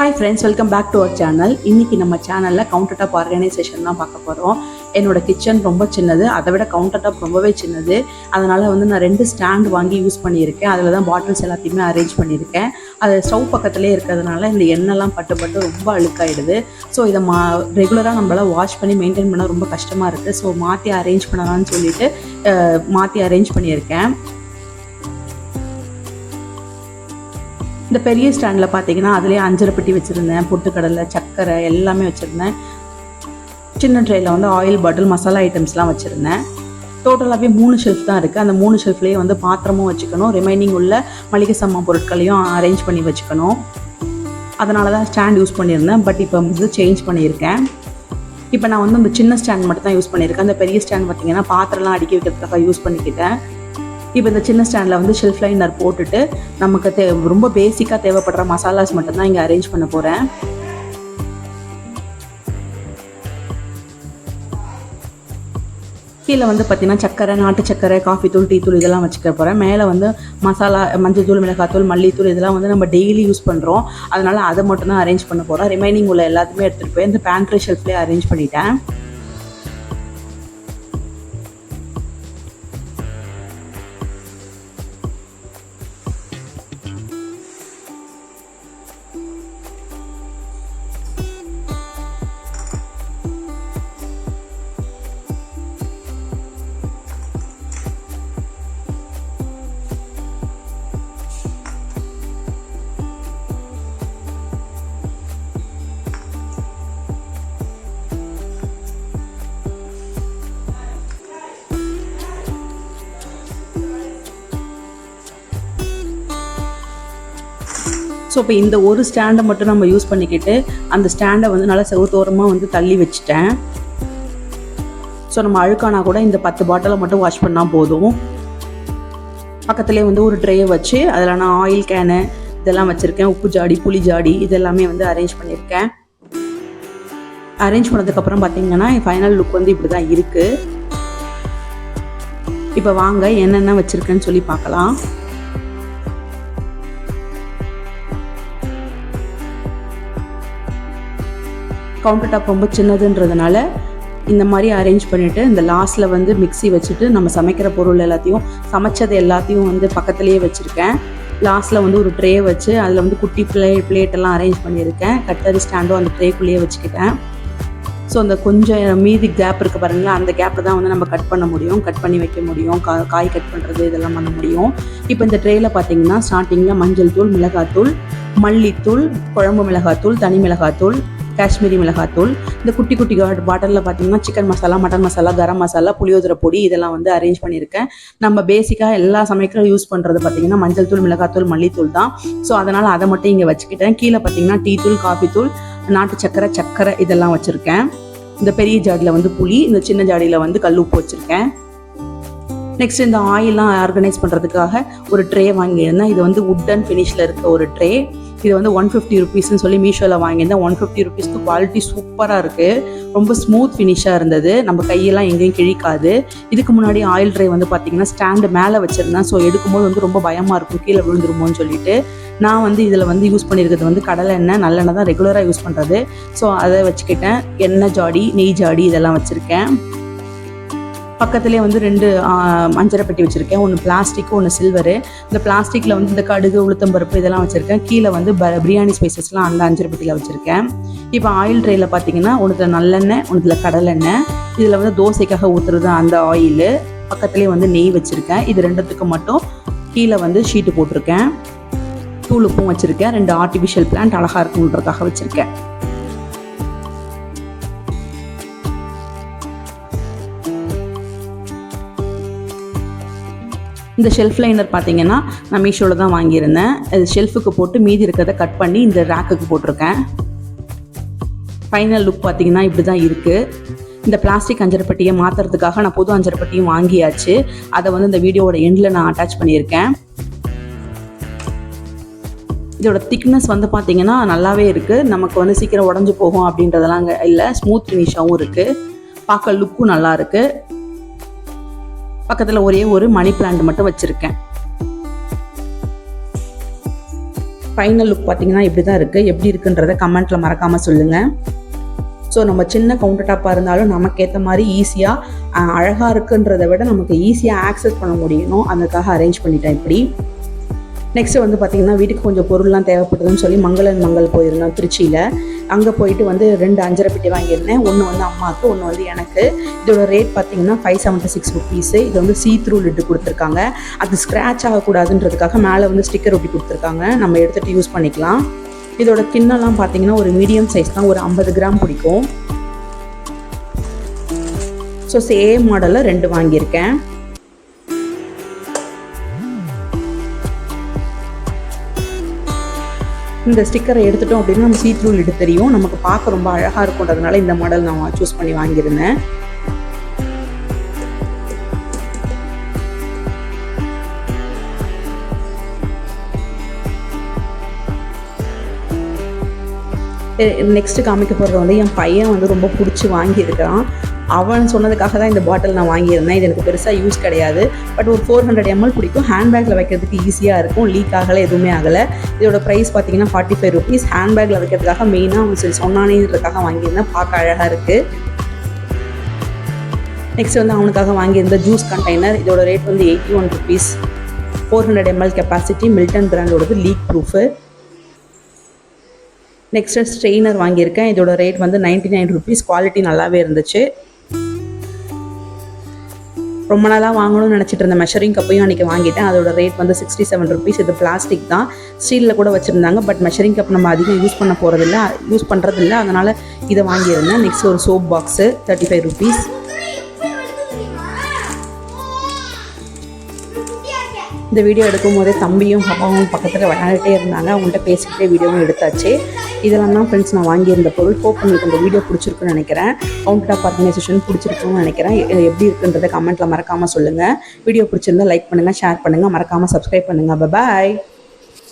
Hi friends welcome back to our channel இன்னைக்கு நம்ம சேனலில் கவுண்டர் டாப் ஆர்கனைசேஷன் தான் பார்க்க போகிறோம் என்னோட கிச்சன் ரொம்ப சின்னது அதை விட கவுண்டர் டாப் ரொம்பவே சின்னது. அதனால் வந்து நான் ரெண்டு ஸ்டாண்ட் வாங்கி யூஸ் பண்ணியிருக்கேன். அதில் தான் பாட்டில்ஸ் எல்லாத்தையுமே அரேஞ்ச் பண்ணியிருக்கேன். அது ஸ்டவ் பக்கத்துலேயே இருக்கிறதுனால இந்த எண்ணெய்லாம் பட்டு பட்டு ரொம்ப அழுக்காயிடுது. ஸோ இதை மா ரெகுலராக நம்மளால் வாஷ் பண்ணி மெயின்டைன் பண்ண ரொம்ப கஷ்டமாக இருக்குது ஸோ மாற்றி அரேஞ்ச் பண்ணலாம்னு சொல்லிட்டு மாற்றி அரேஞ்ச் பண்ணியிருக்கேன். இந்த பெரிய ஸ்டாண்டில் பார்த்தீங்கன்னா அதுலேயே அஞ்சரை பெட்டி வச்சுருந்தேன். பொட்டுக்கடலை சர்க்கரை எல்லாமே வச்சுருந்தேன். சின்ன ட்ரேயில் வந்து ஆயில் பாட்டில் மசாலா ஐட்டம்ஸ்லாம் வச்சுருந்தேன். டோட்டலாகவே மூணு ஷெல்ஃப் தான் இருக்குது அந்த மூணு ஷெல்ஃப்லேயே வந்து பாத்திரமும் வச்சுக்கணும். ரிமைனிங் உள்ள மளிகை சாமான் பொருட்களையும் அரேஞ்ச் பண்ணி வச்சுக்கணும். அதனால தான் ஸ்டாண்ட் யூஸ் பண்ணியிருந்தேன். பட் இப்போ வந்து சேஞ்ச் பண்ணியிருக்கேன். இப்போ நான் வந்து அந்த சின்ன ஸ்டாண்ட் மட்டும் தான் யூஸ் பண்ணியிருக்கேன். அந்த பெரிய ஸ்டாண்ட் பார்த்தீங்கன்னா பாத்திரம்லாம் அடிக்க வைக்கிறதுக்காக யூஸ் பண்ணிக்கிட்டேன். இப்போ இந்த சின்ன ஸ்டாண்டில் வந்து ஷெல்ஃப் லைனர் போட்டுட்டு நமக்கு தே ரொம்ப பேசிக்காக தேவைப்படுற மசாலாஸ் மட்டும்தான் இங்கே அரேஞ்ச் பண்ண போகிறேன் கீழே வந்து பார்த்தீங்கன்னா சக்கரை நாட்டு சக்கரை காஃபி தூள் டீ தூள் இதெல்லாம் வச்சுக்க போகிறேன் மேலே வந்து மசாலா மஞ்சள் தூள் மிளகாத்தூள் மல்லித்தூள் இதெல்லாம் வந்து நம்ம டெய்லி யூஸ் பண்ணுறோம் அதனால் அதை மட்டும் தான் அரேஞ்ச் பண்ண போகிறோம் ரிமைனிங் உள்ள எல்லாத்தையுமே எடுத்துகிட்டு போய் இந்த பேண்ட்ரி ஷெல்ஃப்லேயே அரேஞ்ச் பண்ணிட்டேன். ஸோ இப்போ இந்த ஒரு ஸ்டாண்டை மட்டும் நம்ம யூஸ் பண்ணிக்கிட்டு அந்த ஸ்டாண்டை வந்து நல்லா செவுத்தோரமாக வந்து தள்ளி வச்சுட்டேன். ஸோ நம்ம அழுக்கானா கூட இந்த பத்து பாட்டிலை மட்டும் வாஷ் பண்ணால் போதும். பக்கத்துலேயே வந்து ஒரு ட்ரே வச்சு அதில் நான் ஆயில் கேனு இதெல்லாம் வச்சுருக்கேன். உப்பு ஜாடி புளி ஜாடி இதெல்லாமே வந்து அரேஞ்ச் பண்ணியிருக்கேன் அரேஞ்ச் பண்ணதுக்கப்புறம் பார்த்தீங்கன்னா ஃபைனல் லுக் வந்து இப்படி தான் இருக்குது இப்போ வாங்க என்னென்ன வச்சுருக்கேன்னு சொல்லி பார்க்கலாம் கவுண்டர் டாப் ரொம்ப சின்னதுன்றதுனால இந்த மாதிரி அரேஞ்ச் பண்ணிவிட்டு இந்த லாஸ்ட்டில் வந்து மிக்ஸி வச்சுட்டு நம்ம சமைக்கிற பொருள் எல்லாத்தையும் சமைச்சது எல்லாத்தையும் வந்து பக்கத்துலேயே வச்சுருக்கேன். லாஸ்ட்டில் வந்து ஒரு ட்ரே வச்சு அதில் வந்து குட்டி பிளே பிளேட்டெல்லாம் அரேஞ்ச் பண்ணியிருக்கேன். கட்டரி ஸ்டாண்டும் அந்த ட்ரேக்குள்ளேயே வச்சுக்கிட்டேன். ஸோ அந்த கொஞ்சம் மீதி கேப் இருக்குது பாருங்களா அந்த கேப்பில் தான் வந்து நம்ம கட் பண்ண முடியும் கட் பண்ணி வைக்க முடியும் கா காய் கட் பண்ணுறது இதெல்லாம் பண்ண முடியும். இப்போ இந்த ட்ரேயில் பார்த்தீங்கன்னா ஸ்டார்டிங்கில் மஞ்சள் தூள் மிளகாத்தூள் மல்லித்தூள் குழம்பு மிளகாத்தூள் தனி மிளகாத்தூள் காஷ்மீரி மிளகாத்தூள் இந்த குட்டி குட்டி பாட்டிலில் பார்த்தீங்கன்னா சிக்கன் மசாலா மட்டன் மசாலா கரம் மசாலா புளியோதரை பொடி இதெல்லாம் வந்து அரேஞ்ச் பண்ணியிருக்கேன் நம்ம பேசிக்காக எல்லா சமைக்கிற யூஸ் பண்ணுறது பார்த்தீங்கன்னா மஞ்சள் தூள் மிளகாத்தூள் மல்லித்தூள் தான். ஸோ அதனால் அதை மட்டும் இங்கே வச்சுக்கிட்டேன். கீழே பார்த்தீங்கன்னா டீ தூள் காஃபி தூள் நாட்டு சக்கரை சக்கரை இதெல்லாம் வச்சுருக்கேன். இந்த பெரிய ஜாடியில் வந்து புளி இந்த சின்ன ஜாடியில் வந்து கல் உப்பு வச்சுருக்கேன். நெக்ஸ்ட் இந்த ஆயிலாம் ஆர்கனைஸ் பண்ணுறதுக்காக ஒரு ட்ரே வாங்கியிருந்தேன். இது வந்து உட்டன் ஃபினிஷில் இருக்க ஒரு ட்ரே இது வந்து ஒன் ஃபிஃப்டி ருபீஸ்னு சொல்லி மீஷோவில் வாங்கியிருந்தேன். ஒன் ஃபிஃப்டி ருபீஸ்க்கு குவாலிட்டி சூப்பராக இருக்குது ரொம்ப ஸ்மூத் ஃபினிஷாக இருந்தது. நம்ம கையெல்லாம் எங்கேயும் கிழிக்காது. இதுக்கு முன்னாடி ஆயில் ட்ரை வந்து பார்த்தீங்கன்னா ஸ்டாண்டு மேலே வச்சுருந்தேன். ஸோ எடுக்கும்போது வந்து ரொம்ப பயமாக இருக்கும். கீழே விழுந்துருமோன்னு சொல்லிட்டு. நான் வந்து இதில் வந்து யூஸ் பண்ணியிருக்கிறது வந்து கடலை எண்ணெய் நல்லெண்ணெய் தான் ரெகுலராக யூஸ் பண்ணுறது ஸோ அதை வச்சுக்கிட்டேன். எண்ணெய் ஜாடி நெய் ஜாடி இதெல்லாம் வச்சுருக்கேன். பக்கத்துலேயே வந்து ரெண்டு மஞ்சரை பெட்டி வச்சுருக்கேன். ஒன்று பிளாஸ்டிக் ஒன்று சில்வரு இந்த பிளாஸ்டிக்கில் வந்து இந்த கடுகு உளுத்தம்பருப்பு இதெல்லாம் வச்சுருக்கேன். கீழே வந்து ப பிரியாணி ஸ்பைசஸ்லாம் அந்த அஞ்சரை பெட்டியில் வச்சுருக்கேன். இப்போ ஆயில் ட்ரேயில் பார்த்தீங்கன்னா ஒன்றுத்தில் நல்லெண்ணெய் ஒன்றுத்தில் கடலெண்ணெய். இதில் வந்து தோசைக்காக ஊற்றுறது அந்த ஆயிலு பக்கத்துலேயே வந்து நெய் வச்சுருக்கேன். இது ரெண்டுத்துக்கு மட்டும் கீழே வந்து ஷீட்டு போட்டிருக்கேன். தூளுப்பும் வச்சுருக்கேன். ரெண்டு ஆர்டிஃபிஷியல் பிளான்ட் அழகாக இருக்குன்றதுக்காக வச்சுருக்கேன். இந்த ஷெல்ஃப் லைனர் பார்த்தீங்கன்னா நான் மீஷோவில் தான் வாங்கியிருந்தேன். அது ஷெல்ஃபுக்கு போட்டு மீதி இருக்கிறத கட் பண்ணி இந்த ரேக்குக்கு போட்டிருக்கேன். ஃபைனல் லுக் பார்த்தீங்கன்னா இப்படி தான் இருக்குது இந்த பிளாஸ்டிக் அஞ்சரைப்பட்டியை மாற்றுறதுக்காக நான் புது அஞ்சரைப்பட்டியும் வாங்கியாச்சு. அதை வந்து இந்த வீடியோவோட எண்டில் நான் அட்டாச் பண்ணியிருக்கேன். இதோட திக்னஸ் வந்து பார்த்தீங்கன்னா நல்லாவே இருக்குது நமக்கு வந்து சீக்கிரம் உடஞ்சி போகும் அப்படின்றதெல்லாம் அங்கே இல்லை. ஸ்மூத் ஃபினிஷாகவும் இருக்குது பார்க்க லுக்கும் நல்லா இருக்குது பக்கத்தில் ஒரே ஒரு மணி பிளான்ட் மட்டும் வச்சுருக்கேன். ஃபைனல் லுக் பார்த்தீங்கன்னா இப்படி தான் இருக்குது எப்படி இருக்குன்றதை கமெண்ட்டில் மறக்காமல் சொல்லுங்கள் ஸோ நம்ம சின்ன கவுண்டர் டாப்பாக இருந்தாலும் நமக்கு ஏற்ற மாதிரி ஈஸியாக அழகாக இருக்குன்றதை விட நமக்கு ஈஸியாக ஆக்சஸ் பண்ண முடியணும் அதுக்காக அரேஞ்ச் பண்ணிட்டேன் இப்படி. நெக்ஸ்ட்டு வந்து பார்த்திங்கன்னா வீட்டுக்கு கொஞ்சம் பொருள்லாம் தேவைப்படுதுன்னு சொல்லி மங்களன் மங்கள் போயிருந்தோம் திருச்சியில். அங்கே போயிட்டு வந்து ரெண்டு அஞ்சரை பெட்டி வாங்கியிருந்தேன். ஒன்று வந்து அம்மாவுக்கு ஒன்று வந்து எனக்கு. இதோட ரேட் பார்த்தீங்கன்னா ஃபைவ் செவன்ட்டி சிக்ஸ் ருபீஸு இது வந்து சீ த்ரூ லிட்டு கொடுத்துருக்காங்க. அது ஸ்க்ராட்ச் ஆகக்கூடாதுன்றதுக்காக மேலே வந்து ஸ்டிக்கர் ஒட்டி கொடுத்துருக்காங்க. நம்ம எடுத்துகிட்டு யூஸ் பண்ணிக்கலாம். இதோட கிண்ணெல்லாம் பார்த்தீங்கன்னா ஒரு மீடியம் சைஸ் தான். ஒரு ஐம்பது கிராம் பிடிக்கும். ஸோ சேம் மாடலில் ரெண்டு வாங்கியிருக்கேன். இந்த ஸ்டிக்கரை எடுத்துட்டோம் அப்படின்னா நம்ம சீ த்ரூ லிட்டு தெரியும். நமக்கு பார்க்க ரொம்ப அழகாக இருக்கும்ன்றதுனால இந்த மாடல் நான் சூஸ் பண்ணி வாங்கியிருந்தேன். நெக்ஸ்ட்டு காமிக்க போகிறத வந்து என் பையன் வந்து ரொம்ப பிடிச்சி வாங்கியிருக்கிறான். அவன் சொன்னதுக்காக தான் இந்த பாட்டில் நான் வாங்கியிருந்தேன். இது எனக்கு பெருசாக யூஸ் கிடையாது. பட் ஒரு ஃபோர் ஹண்ட்ரட் எம்எல் பிடிக்கும். ஹேண்ட்பேக்கில் வைக்கிறதுக்கு ஈஸியாக இருக்கும். லீக் ஆகலை எதுவுமே ஆகலை. இதோட ப்ரைஸ் பார்த்தீங்கன்னா ஃபார்ட்டி ஃபைவ் ருபீஸ் ஹேண்ட்பேக்கில் வைக்கிறதுக்காக மெயினாக அவன் சரி சொன்னானேன்றதுக்காக வாங்கியிருந்தேன். பார்க்க அழகாக இருக்குது நெக்ஸ்ட் வந்து அவனுக்காக வாங்கியிருந்த ஜூஸ் கண்டெய்னர் இதோட ரேட் வந்து eighty one rupees four hundred ML capacity Milton பிராண்டோடது leak proof next strainer வாங்கியிருக்கேன். இதோட ரேட் வந்து நைன்டி நைன் ருபீஸ் குவாலிட்டி நல்லாவே இருந்துச்சு. ரொம்ப நாளாக வாங்கணும்னு நினச்சிட்டு இருந்த மெஷரிங் கப்பையும் அன்றைக்கி வாங்கிட்டேன். அதோட ரேட் வந்து சிக்ஸ்டி செவன் ருபீஸ் இது பிளாஸ்டிக் தான். ஸ்டீலில் கூட வச்சுருந்தாங்க பட் மெஷரிங் கப் நம்ம அதிகம் யூஸ் பண்ண போகிறதில்ல யூஸ் பண்ணுறதில்ல அதனால் இதை வாங்கியிருந்தேன். நெக்ஸ்ட் ஒரு soap box thirty five rupees இந்த வீடியோ எடுக்கும் போதே தம்பியும் பாப்பாவும் பக்கத்தில் விளையாடிட்டே இருந்தாங்க. அவங்கள்ட்ட பேசிக்கிட்டே வீடியோவும் எடுத்தாச்சு. இதெல்லாம் தான் ஃப்ரெண்ட்ஸ் நான் வாங்கியிருந்த பொருள். ஹோப் உங்களுக்கு இந்த வீடியோ பிடிச்சிருக்குன்னு நினைக்கிறேன். கவுண்ட் ஆஃப் ஆர்கனைசேஷன் பிடிச்சிருக்குன்னு நினைக்கிறேன். இது எப்படி இருக்குன்றதை கமெண்ட்டில் மறக்காமல் சொல்லுங்கள் வீடியோ பிடிச்சிருந்தா லைக் பண்ணுங்கள் ஷேர் பண்ணுங்கள் மறக்காமல் சப்ஸ்கிரைப் பண்ணுங்கள் பாய்